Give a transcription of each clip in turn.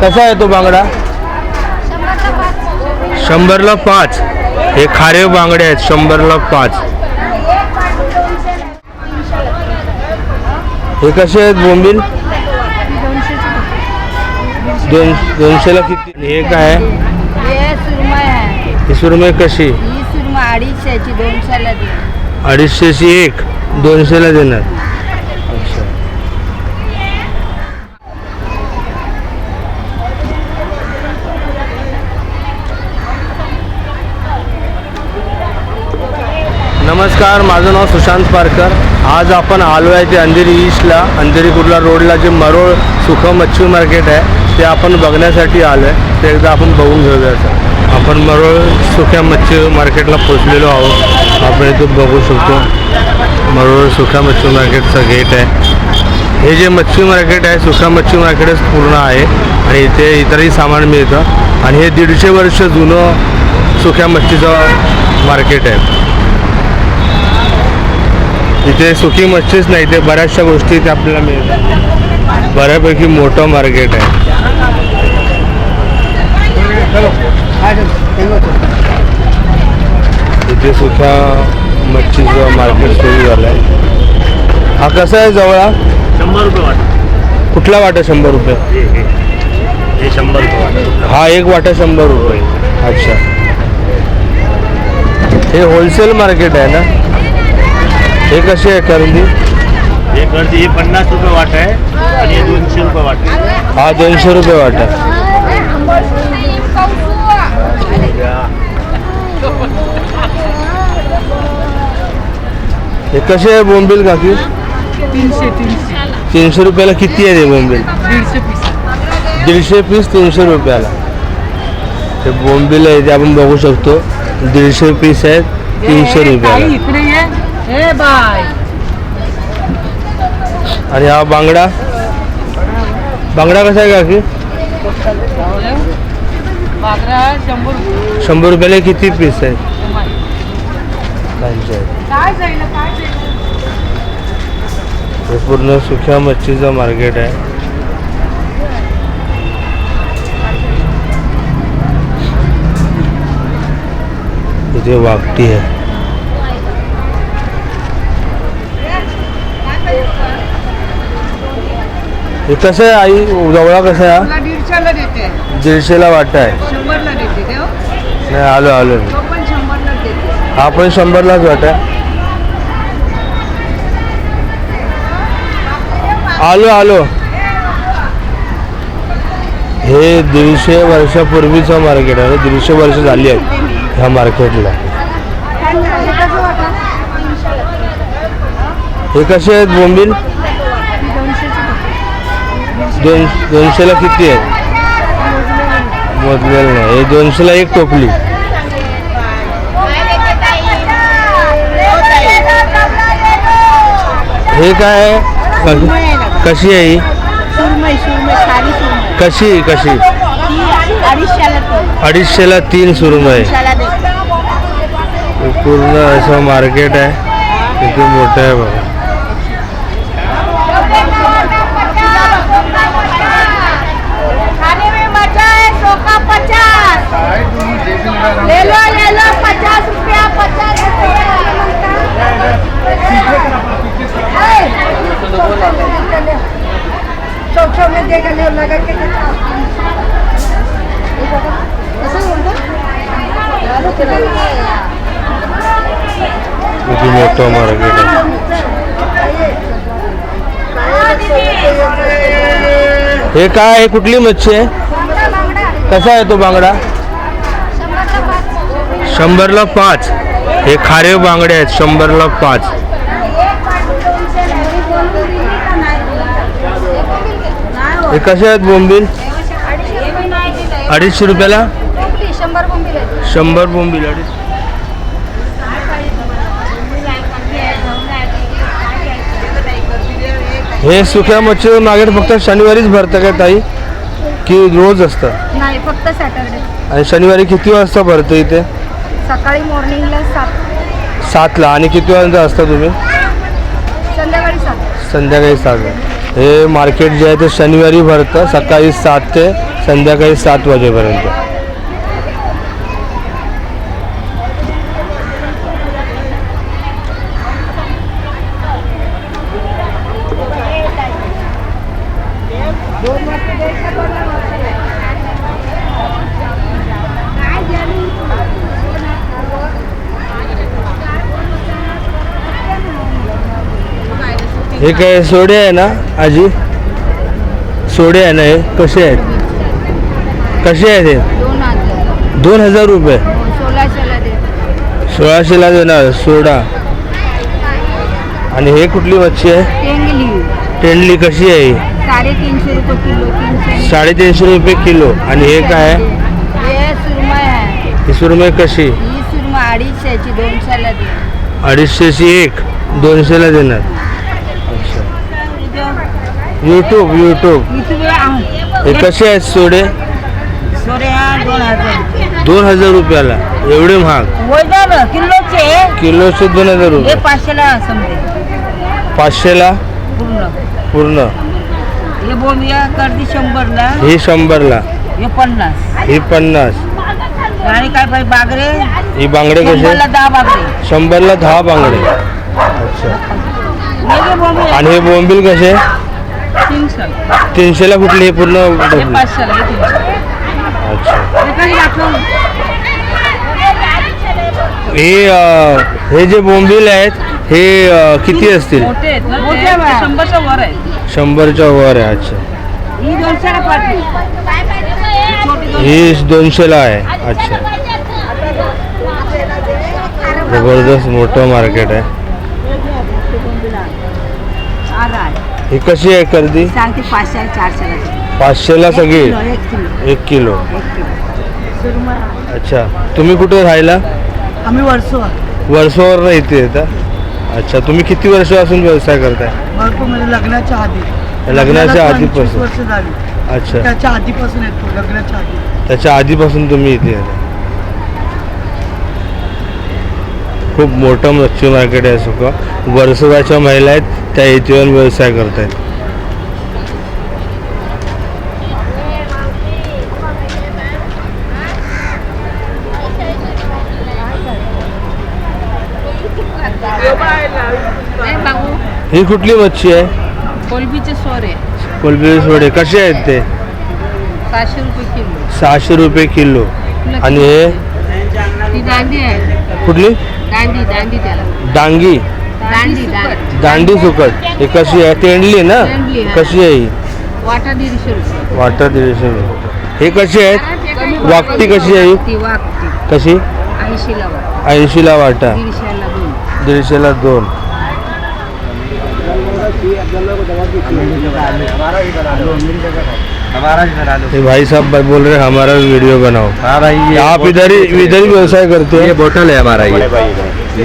कसा आहे तो बांगडा? शंभरला पाच. हे खारे बांगडे आहेत शंभरला पाच. हे कसे आहेत बोंबील? दोन दोनशेला किती? हे काय? आहे. हे सुरमई कशी? अडीचशेची एक दोनशेला देणार. नमस्कार माझं नाव सुशांत पारकर. आज आपण आलो आहे ते अंधेरी ईस्टला अंधेरी कुर्ला रोडला जे मरोळ सुख मच्छी मार्केट आहे ते आपण बघण्यासाठी आलो आहे ते एकदा आपण बघून घेऊया सर आपण मरोळ सुक्या मच्छी मार्केटला पोचलेलो आहोत. आपण इथं बघू शकतो. मरोळ सुक्या मच्छी मार्केटचं गेट आहे. हे जे मच्छी मार्केट आहे सुख्या मच्छी मार्केटच पूर्ण आहे. आणि इथे इतरही सामान मिळतं. आणि हे दीडशे वर्ष जुनं सुक्या मच्छीचं मार्केट आहे. इथे सुकी मच्छीच नाही ते बऱ्याचशा गोष्टी इथे आपल्याला मिळतात. बऱ्यापैकी मोठं मार्केट आहे. इथे सुक्या मच्छीचं मार्केट सुरू झालं आहे हा कसा आहे जवळा? शंभर रुपये वाट. कुठला वाटा शंभर रुपये? शंभर रुपये हा एक वाटा शंभर रुपये. अच्छा. हे होलसेल मार्केट आहे ना? हे कसे आहे करंदी हे गर्दी हे पन्नास रुपये वाट आहे आणि हे दोनशे रुपये वाट आहे. हा दोनशे रुपये वाटा हे कसे आहे बोंबील काकी? तीनशे तीनशे. तीनशे रुपयाला किती आहे बोंबील? दीडशे पीस. दीडशे पीस तीनशे रुपयाला. ते बोंबील आहे ते आपण बघू शकतो. दीडशे पीस आहेत तीनशे रुपयाला. हे बाय आणि हा बांगडा। बांगडा कसा आहे काकी? शंभर रुपये। शंभर रुपयाला किती पीस जाईल हे पूर्ण सुक्या मच्छीचं मार्केट आहे इथे वाकटी आहे हे कसं आहे आई? जवळा कसं आहे? मला दीडशेला देते. हा? दीडशेला वाटा आहे. शंभरला देते देव नाही आलो आलो. मी. तो पण शंभरला देते. हा पण शंभरलाच वाटा आहे. आलो आलो. हे दीडशे वर्षापूर्वीचं मार्केट आहे. दीडशे वर्ष झाली आहेत ह्या मार्केटला हे कसे आहेत बोंबील? दोन दोनशेला किती आहेत मोजलेलं नाही. हे दोनशेला एक टोपली. हे काय आहे? कशी आहे ही? कशी कशी? अडीचशेला तीन आहे हे पूर्ण असं मार्केट आहे. किती मोठं आहे बघा. ले लो ले लो पचास रुपया. पचास रुपया में देगा ले लगा के किती मोठं मार्केट आहे हे काय आहे कुठली मच्छी आहे? कसा आहे तो बांगडा? शंभरला पाच. हे खारे बांगडे आहेत शंभरला पाच. हे कसे आहेत बोंबील? अडीचशे रुपयाला? शंभर बोंबील अडीच. हे सुक्या मच्छी मार्केट फक्त शनिवारीच भरतं का ताई? की रोज असतं? नाही फक्त सॅटरडे. आणि शनिवारी किती वाजता भरतं इथे? सकाळी मॉर्निंगला सात. सातला. आणि किती वाजता असता तुम्ही? संध्याकाळी सात. संध्याकाळी सात. हे मार्केट जे आहे ते शनिवारी भरतं. सकाळी सात ते संध्याकाळी सात वाजेपर्यंत. हे काय सोडे आहे ना आजी? सोडे आहे ना हे कसे आहेत? कसे आहेत हे? दोन हजार. रुपये. सोळाशेला दे. सोळाशेला देणार सोडा. आणि हे कुठली मच्छी आहे? टेंडली कशी आहे ही? साडेतीनशे रुपये किलो आणि हे काय आहे? हे ही सुरमई कशी? ही अडीचशेची एक दोनशेला देणार. यूट्यूब यूट्यूब हे कसे आहेत सोडे? दोन हजार. रुपयाला. एवढे महाग. किलोचे? किलोचे दोन हजार हे रुपये पाचशेला पाचशेला? पूर्ण. पूर्ण. हे शंभरला. ही शंभरला. हे पन्नास. ही पन्नास. आणि काय पाहिजे बागरे ही बांगडे शंभरला कसे दहा बागरे शंभरला दहा बांगडे. अच्छा. हे बोंबील. आणि हे बोंबील कसे? तीनशे तीनशेला कुठले हे पूर्ण हे डबले? पाचशेला हे तीनशे अच्छा. हे कधी दाखव हे अं, हे जे बोंबील आहेत हे अं, किती असतील? मोठे आहेत ना मोठे शंभरच्या वर आहे शंभरच्या वर आहे अच्छा. ही दोनशेला पाठी छोटी दोन ही दोनशेला आहे अच्छा. जबरदस्त मोठं मार्केट आहे. ही कशी आहे सांगते पाचशे चारशेला पाचशेला सगळी? एक किलो. अच्छा. तुम्ही कुठे राहिला? आम्ही वर्षो वर्षावर इथे येता अच्छा. तुम्ही किती वर्षापासून व्यवसाय करताय? भरपूर म्हणजे लग्नाच्या आधी. लग्नाच्या आधीपासून. 25 वर्ष झाली. अच्छा. त्याच्या आधीपासून येतो लग्नाच्या आधी. त्याच्या आधीपासून तुम्ही इथे येता खूप मोठं मच्छी मार्केट आहे सुका वर्सोवाच्या महिला आहेत त्या इथे येऊन व्यवसाय करतायत. ही कुठली मच्छी आहे? कोलबीचे सोरे कोलबी सोडे कसे आहेत ते? सहाशे रुपये किलो. सहाशे रुपये किलो. आणि हे? ती दांडी आहे. कुठली? दांडी दांडी त्याला. डांगी दांडी दांडी. दांडी सुकट हे कशी आहे? तेंडली ना? तेंडली, हा. कशी आहे ही? वाटा दीडशे रुपये. हे कशी आहेत वाकटी कशी आहे? वाकटी कशी? ऐंशीला वाट ऐंशीला वाटा. दीडशेला दोन. दीडशेला दोन. ये भाई साहब भाई बोल रहे हैं हमारा भी वीडियो बनाओ। हाँ भाई ये आप इधर ही इधर ही व्यवसाय करते हो। ये बोतल है हमारा ये।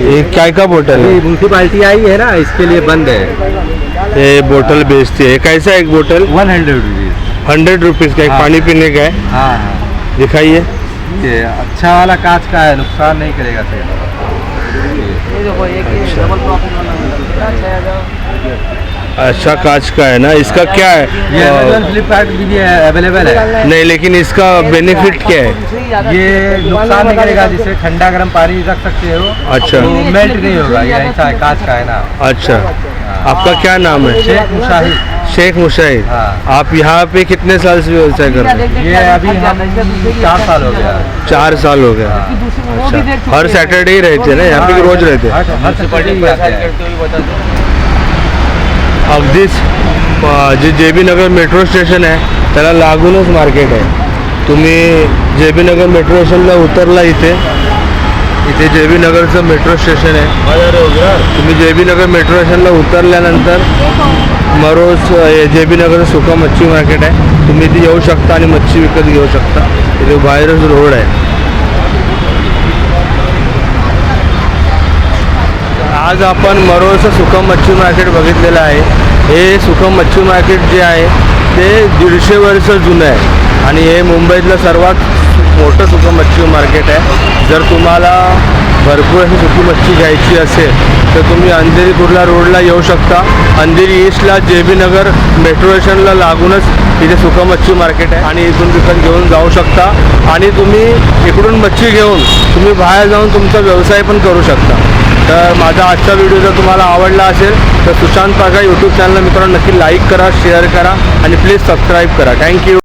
ये क्या का बोतल ये है म्यूनसिपालिटी आई है ना इसके लिए बंद है। ये बोतल बेचती है। कैसा है एक बोतल? One hundred rupees hundred rupees का एक हाँ। पानी पीने का है। हाँ। हाँ दिखाइए। ये अच्छा वाला कांच का है नुकसान नहीं करेगा अच्छा कांच का है ना? इसका क्या ये है अमेजोन फ्लिपकार्ट भी ये अवेलेबल है। नहीं लेकिन इसका बेनिफिट क्या है? ये नुकसान नहीं करेगा जिससे ठंडा गर्म पानी रख सकते हो अच्छा। तो मेल्ट नहीं होगा ये ऐसा है कांच का है ना। अच्छा। आपका क्या नाम है? शेख मुशाहिद। शेख मुशाहिद। हाँ। आप यहाँ पे कितने साल से व्यवसाय कर रहे हैं? ये अभी हम चार साल हो गया। चार साल हो गया। अच्छा। हर सैटरडे ही रहते हैं ना? यहाँ पे रोज रहते हैं। अगदीच जे जे बी नगर मेट्रो स्टेशन आहे त्याला लागूनच मार्केट आहे. तुम्ही जे बी नगर मेट्रो स्टेशनला उतरला इथे इथे जे बी नगरचं मेट्रो स्टेशन आहे. तुम्ही जे बी नगर मेट्रो स्टेशनला उतरल्यानंतर मरोज जे बी नगरचं सुका मच्छी मार्केट आहे. तुम्ही इथे येऊ शकता आणि मच्छी विकत घेऊ शकता. इथे बाहेरच रोड आहे. आज आपण मरोळचं सुका मच्छी मार्केट बघितलेलं आहे. हे सुखम मच्छी मार्केट जे आहे ते दीडशे वर्ष जुनं आहे. आणि हे मुंबईतलं सर्वात मोठं सुखम मच्छी मार्केट आहे. जर तुम्हाला भरपूर अशी सुकी मच्छी घ्यायची असेल तर तुम्ही अंधेरी कुर्ला रोडला येऊ शकता. अंधेरी ईस्टला जे बी नगर मेट्रो स्टेशनला लागूनच इथे सुका मच्छी मार्केट आहे. आणि इथून तिथून घेऊन जाऊ शकता. आणि तुम्ही इकडून मच्छी घेऊन तुम्ही बाहेर जाऊन तुमचा व्यवसाय पण करू शकता. तर माझा आजचा व्हिडिओ जर तुम्हाला आवडला असेल तर सुशांत पागा यूट्यूब चॅनल मित्रांनो नक्की लाईक करा शेअर करा आणि प्लीज सबस्क्राईब करा. थँक्यू